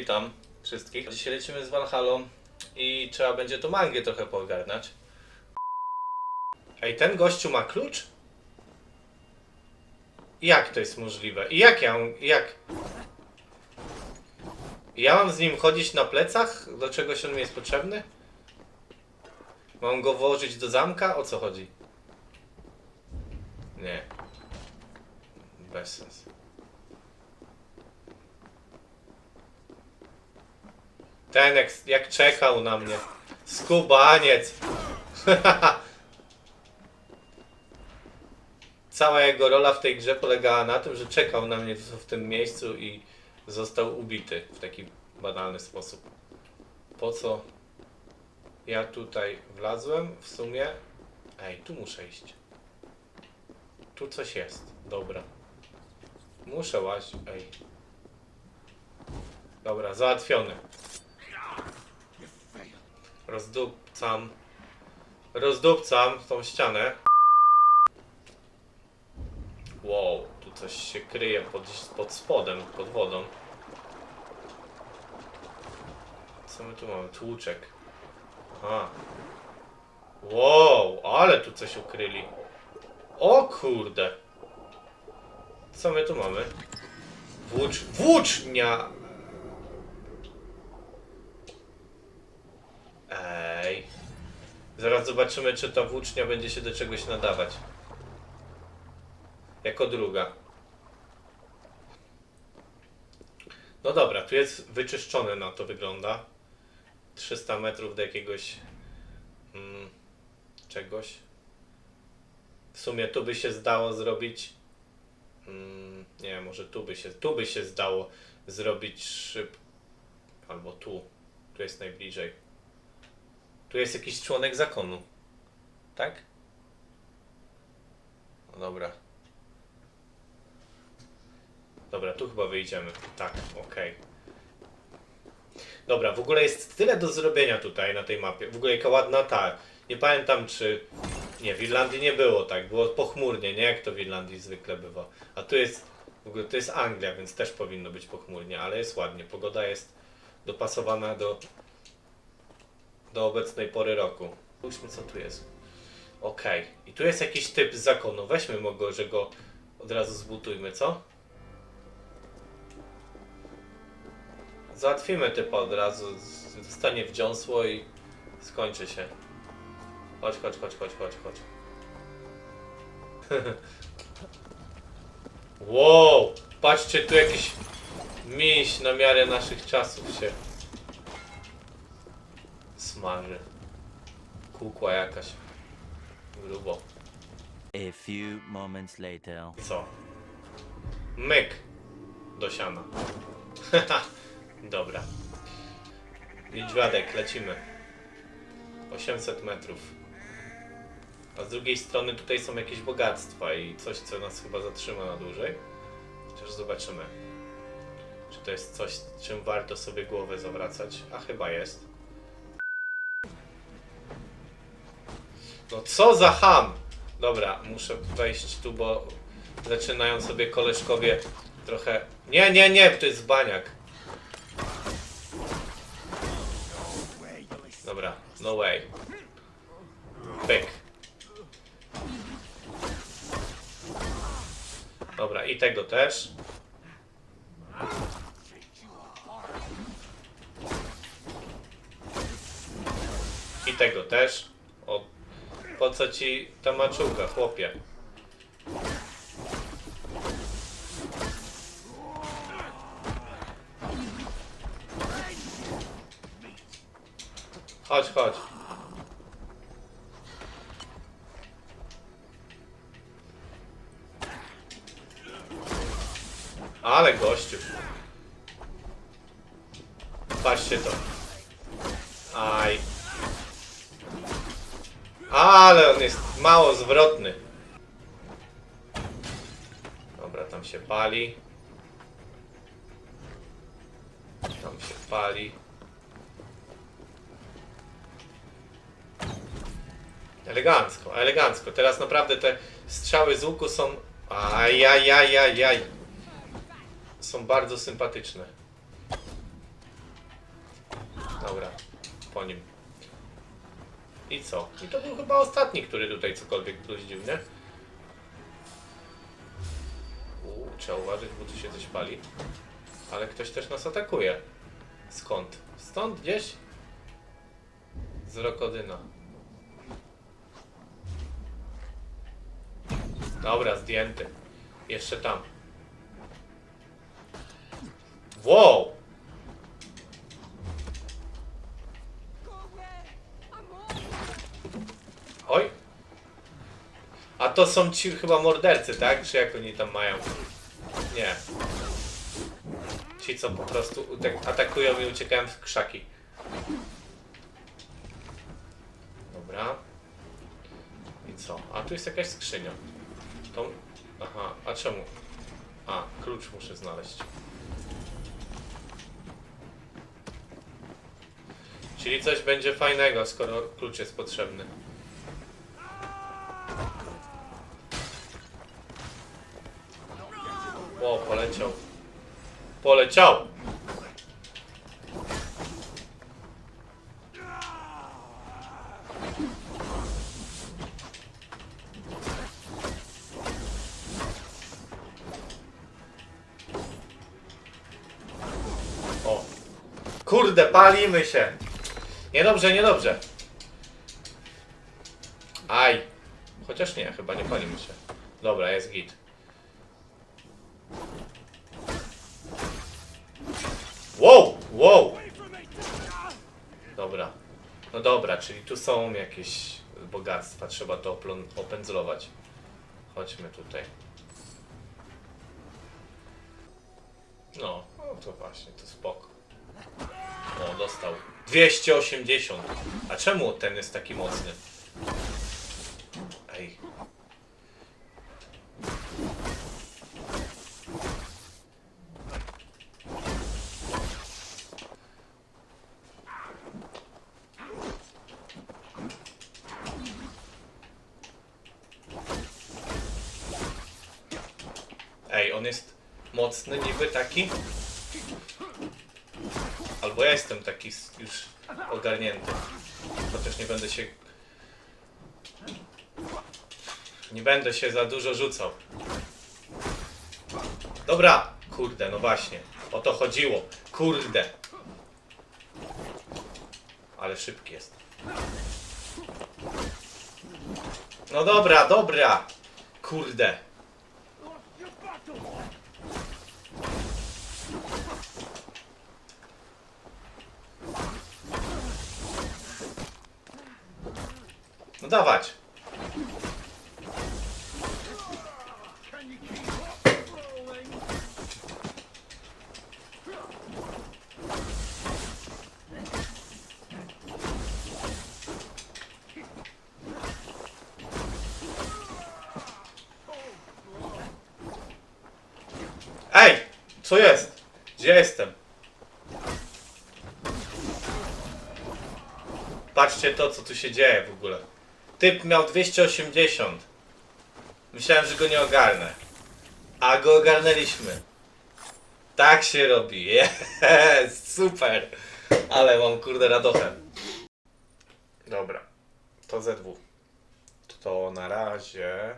Witam wszystkich. Dzisiaj lecimy z Valhallą i trzeba będzie to mangę trochę poogarniać. Ej, ten gościu ma klucz? Jak to jest możliwe? I jak ja jak... Ja mam z nim chodzić na plecach? Do czegoś on mi jest potrzebny? Mam go włożyć do zamka? O co chodzi? Nie. Bez sensu. Ten jak, jak czekał na mnie. Skubaniec. Cała jego rola w tej grze polegała na tym, że czekał na mnie w tym miejscu i został ubity w taki banalny sposób. Po co ja tutaj wlazłem w sumie? Ej, tu muszę iść. Tu coś jest. Dobra. Muszę łazić. Ej. Dobra, załatwione. Rozdupcam. Rozdupcam tą ścianę. Wow, tu coś się kryje pod, pod spodem, pod wodą. Co my tu mamy? Tłuczek. Aha. Wow, ale tu coś ukryli. O kurde. Co my tu mamy? Włócz... Włócznia! Ej. Zaraz zobaczymy, czy ta włócznia będzie się do czegoś nadawać. Jako druga. No dobra, tu jest wyczyszczone na to wygląda. 300 metrów do jakiegoś mm, czegoś. W sumie tu by się zdało zrobić. Mm, nie, może tu by się, tu by się zdało zrobić szyb. Albo tu. Tu jest najbliżej. Tu jest jakiś członek zakonu. Tak? No dobra. Dobra, tu chyba wyjdziemy. Tak, okej. Dobra, w ogóle jest tyle do zrobienia tutaj na tej mapie. W ogóle jaka ładna ta. Nie pamiętam czy... Nie, w Irlandii nie było tak. Było pochmurnie, nie? Jak to w Irlandii zwykle bywa. A tu jest... W ogóle to jest Anglia, więc też powinno być pochmurnie, ale jest ładnie. Pogoda jest dopasowana do do obecnej pory roku. Spójrzmy co tu jest. Okej. I tu jest jakiś typ z zakonu. Weźmy go, że go od razu zbutujmy, co? Załatwimy typa od razu. z- Dostanie wdziąsło i skończy się. Chodź, chodź, chodź, chodź, chodź, chodź. wow! Patrzcie, tu jakiś miś na miarę naszych czasów się smaży. Kukła jakaś. Grubo. A few moments later. I co? Myk do siana. Dobra. Niedźwiadek, lecimy. 800 metrów. A z drugiej strony tutaj są jakieś bogactwa i coś, co nas chyba zatrzyma na dłużej. Chociaż zobaczymy. Czy to jest coś, czym warto sobie głowę zawracać? A chyba jest. No co za ham! Dobra, muszę wejść tu, bo zaczynają sobie koleżkowie trochę... Nie, nie, nie, to jest baniak. Dobra, no way. Pyk. Dobra, i tego też. I tego też. Po co ci ta maczuga, chłopie? Chodź, chodź. Ale gościu. Patrzcie to. Aj. Ale on jest mało zwrotny. Dobra, tam się pali. Tam się pali. Elegancko, elegancko. Teraz naprawdę te strzały z łuku są... Ajajajajaj. Są bardzo sympatyczne. po nim. I co? I to był chyba ostatni, który tutaj cokolwiek bluździł, nie? Uuu, trzeba uważać, bo tu się coś pali. Ale ktoś też nas atakuje. Skąd? Stąd gdzieś? Z Rokodyna. Dobra, zdjęty. Jeszcze tam. Wow! Oj! A to są ci chyba mordercy, tak? Czy jak oni tam mają? Nie. Ci, co po prostu atakują i uciekają w krzaki. Dobra. I co? A tu jest jakaś skrzynia. To... Aha, a czemu? A, klucz muszę znaleźć. Czyli coś będzie fajnego, skoro klucz jest potrzebny. O, poleciał. Poleciał! O. Kurde, palimy się. Niedobrze, niedobrze. Aj. Chociaż nie, chyba nie palimy się. Dobra, jest git. Wow, wow. Dobra. No dobra, czyli tu są jakieś bogactwa, trzeba to opędzlować. Chodźmy tutaj. No, no to właśnie, to spoko. O, dostał. 280. A czemu ten jest taki mocny? Ej. Ej, on jest mocny niby taki? Albo ja jestem taki już ogarnięty. Chociaż nie będę się... Nie będę się za dużo rzucał. Dobra! Kurde, no właśnie. O to chodziło. Kurde. Ale szybki jest. No dobra, dobra. Kurde. No dawać. Ej! Co jest? Gdzie jestem? Patrzcie to, co tu się dzieje w ogóle. Typ miał 280. Myślałem, że go nie ogarnę. A go ogarnęliśmy. Tak się robi. Super. Ale mam kurde radochę. Dobra. To ze dwóch. To na razie.